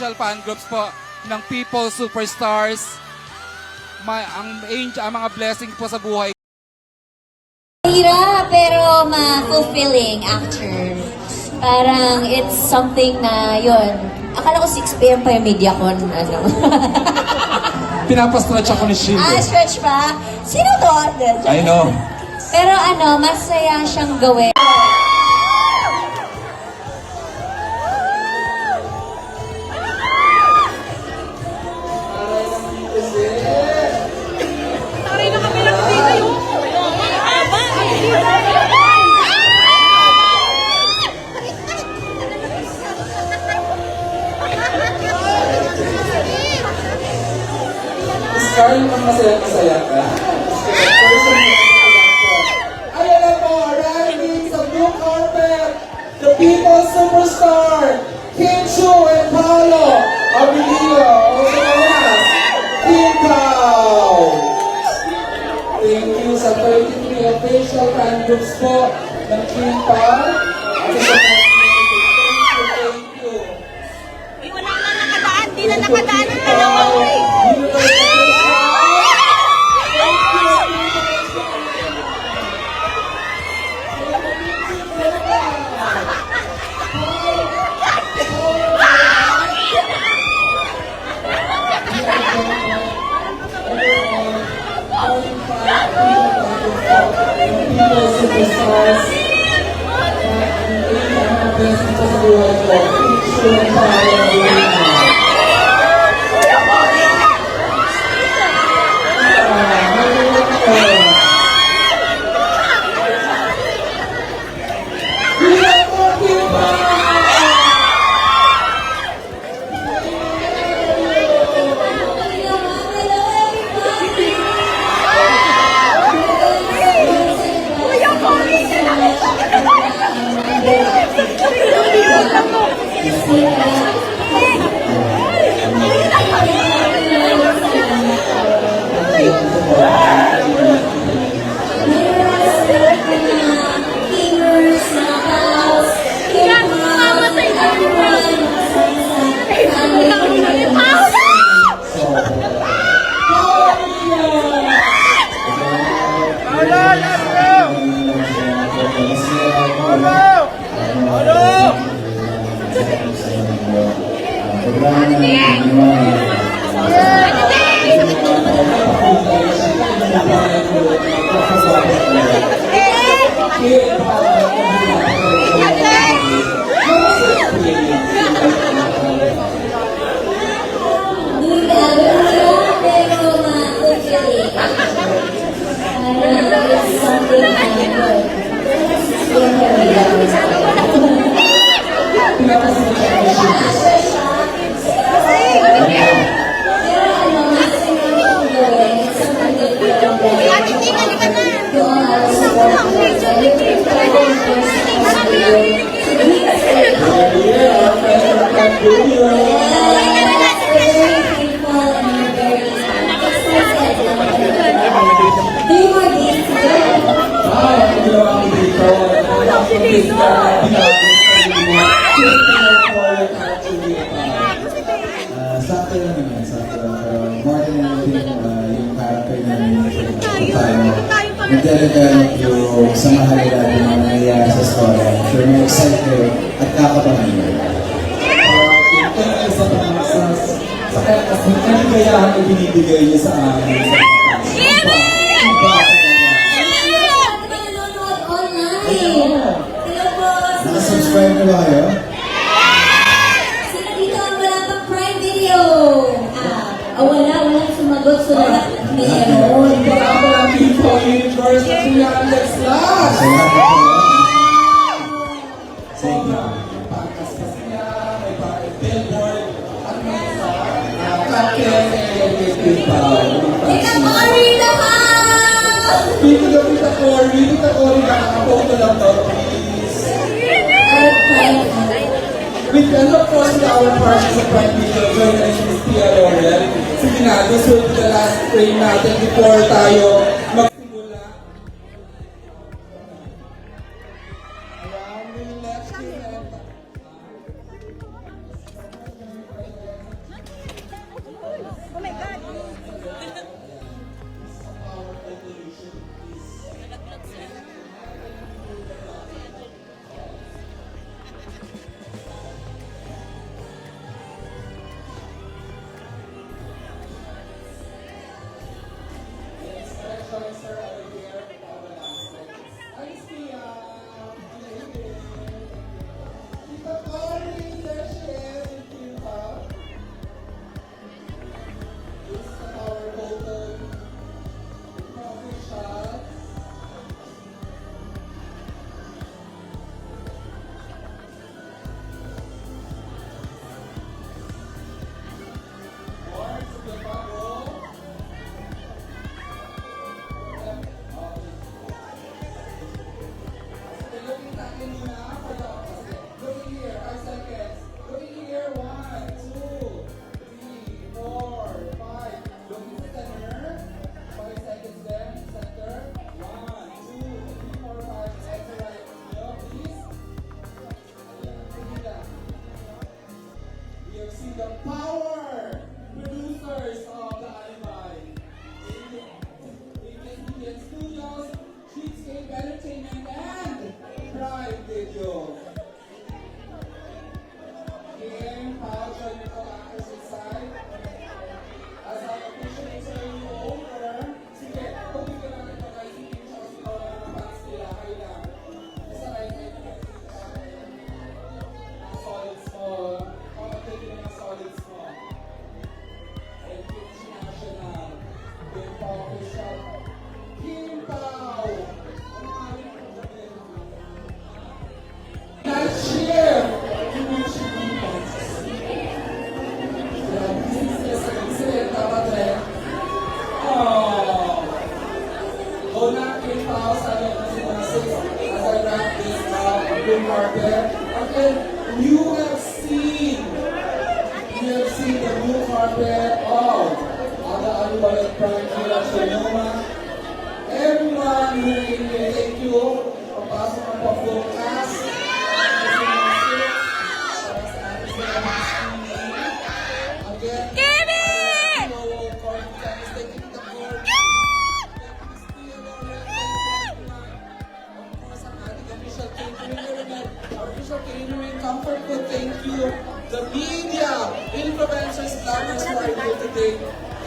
official fan groups po ng People Superstars. Ma ang, angel, ang mga blessing po sa buhay Mahirap, pero ma-fulfilling after. Parang it's something na, yun. Akala ko 6 p.m. pa yung media con, ano. Pinapastretch ako ni Shield. ah, stretch pa? Sino to? I know. Pero ano, masaya siyang gawin. Scarlett, ang masaya-masaya ka. Ayan na po, arriving sa blue carpet, the people superstar, Kim Chu and Paolo Abilio, Kao. Thank you sa 33 official fan groups po ng Kim Pao. At sa mga Thank you. Uy, wala na nakadaan. Di na nakadaan Christmas. Ang pinaka-best sa buhay ko. Thank you. Mahirap, nagde-develop yung sa mahalaga ng mga nangyayari sa story. Sure, may excite kayo at kakabahan isa pa mga sa sa kaya kasi ano ang ibinibigay niyo sa amin? Po. Nakasubscribe na ba kayo? Dito na Tita Cory, Tita Cory, nakakapoto lang to, please. With course, with our partners sa Prime Video, join Miss Tia Laurel. Sige na, this will be the last frame natin before tayo magsimula. Ayan, we'll let you Okay, you have seen, you have seen the new carpet oh, of Ada Alubalat Prime Villa Sonoma. Everyone who came here, thank you. Papasok ang pa-full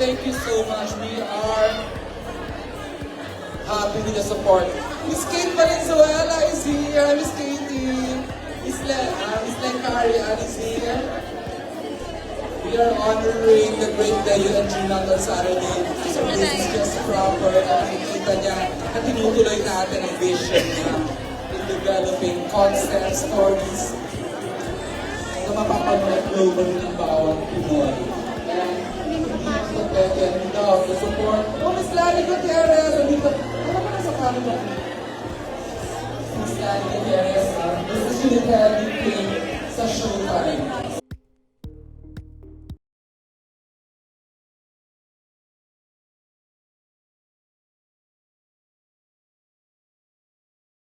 thank you so much. We are happy with the support. Miss Kate Valenzuela is here. Miss Katie. Miss Len, uh, Miss Len Carian is here. We are honoring the great Deo and Gina on Saturday. So this is just proper. Nakikita niya na tinutuloy natin ang vision niya in developing concept stories na mapapanood globally ng bawat Pinoy. And love the support. Oh, Miss Lani Gutierrez! Andito, ano ba nasa camera? Miss Lani Gutierrez, uh, this is Unitary King sa Showtime.